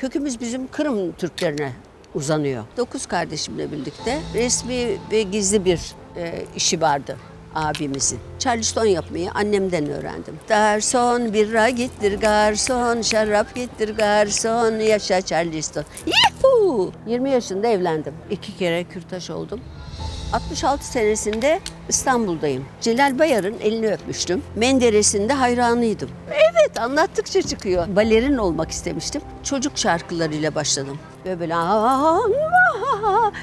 Kökümüz bizim Kırım Türklerine uzanıyor. Dokuz kardeşimle birlikte resmi ve gizli bir e, işi vardı abimizin. Charleston yapmayı annemden öğrendim. Garson bira getir garson, şarap getir garson, yaşa Charleston. Yuhuu! 20 yaşında evlendim. İki kere kürtaş oldum. 66 senesinde İstanbul'dayım. Celal Bayar'ın elini öpmüştüm. Menderes'in de hayranıydım. Evet anlattıkça çıkıyor. Balerin olmak istemiştim. Çocuk şarkılarıyla başladım. Ve böyle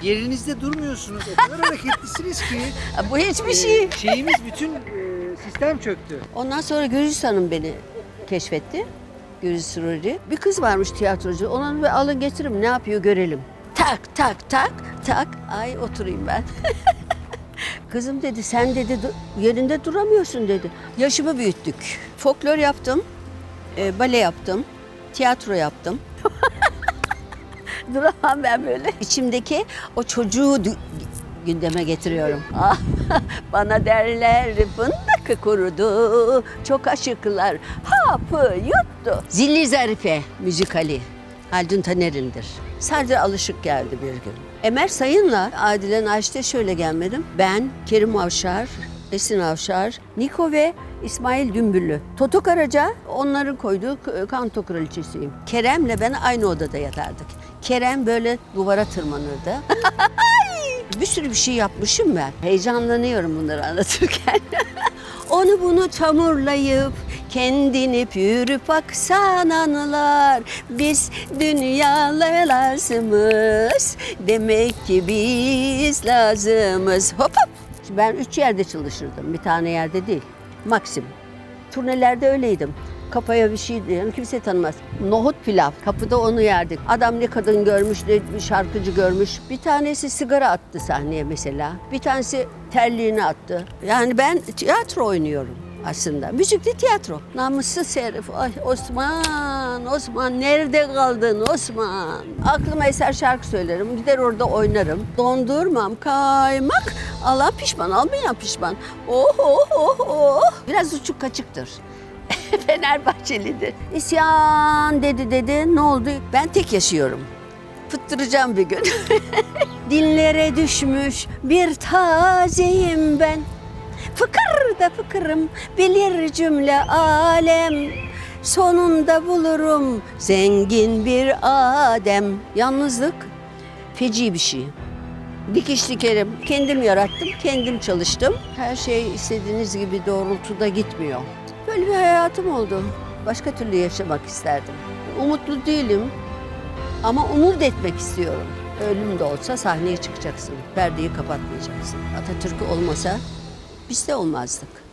Yerinizde durmuyorsunuz. O kadar hareketlisiniz ki. bu hiçbir şey. e, şeyimiz bütün e, sistem çöktü. Ondan sonra Gürüz Hanım beni keşfetti. Sururi. Bir kız varmış tiyatrocu. Ona alın getirin ne yapıyor görelim. Tak tak tak tak. Ay oturayım ben. Kızım dedi sen dedi yerinde duramıyorsun dedi. Yaşımı büyüttük. Folklor yaptım. e, bale yaptım. Tiyatro yaptım. Duramam ben böyle. İçimdeki o çocuğu gündeme getiriyorum. Ah, bana derler fındık kurudu, çok aşıklar hapı yuttu. Zilli Zarife müzikali. Haldun Taner'indir. Sadece alışık geldi bir gün. Emel Sayın'la Adile Naşit'e şöyle gelmedim. Ben, Kerim Avşar, Esin Avşar, Niko ve İsmail Dümbüllü. Toto Karaca onların koyduğu k- kanto kraliçesiyim. Kerem'le ben aynı odada yatardık. Kerem böyle duvara tırmanırdı. bir sürü bir şey yapmışım ben. Heyecanlanıyorum bunları anlatırken. Onu bunu çamurlayıp kendini pürüp aksan anılar Biz dünyalar lazımız Demek ki biz lazımız Hop hop Ben üç yerde çalışırdım bir tane yerde değil Maksim Turnelerde öyleydim. Kafaya bir şey diyen kimse tanımaz. Nohut pilav. Kapıda onu yerdik. Adam ne kadın görmüş ne şarkıcı görmüş. Bir tanesi sigara attı sahneye mesela. Bir tanesi terliğini attı. Yani ben tiyatro oynuyorum aslında. Müzikli tiyatro. Namussuz herif. Ay Osman, Osman nerede kaldın Osman? Aklıma eser şarkı söylerim. Gider orada oynarım. Dondurmam kaymak. Allah pişman, almayan pişman. Oh oh oh oh. Biraz uçuk kaçıktır. Fenerbahçelidir. İsyan dedi dedi. Ne oldu? Ben tek yaşıyorum. Fıttıracağım bir gün. Dinlere düşmüş bir tazeyim ben. Fıkır da fıkırım bilir cümle alem. Sonunda bulurum zengin bir adem. Yalnızlık feci bir şey. Dikiş dikerim. Kendim yarattım, kendim çalıştım. Her şey istediğiniz gibi doğrultuda gitmiyor. Böyle bir hayatım oldu. Başka türlü yaşamak isterdim. Umutlu değilim ama umut etmek istiyorum. Ölüm de olsa sahneye çıkacaksın. Perdeyi kapatmayacaksın. Atatürk olmasa biz de olmazdık.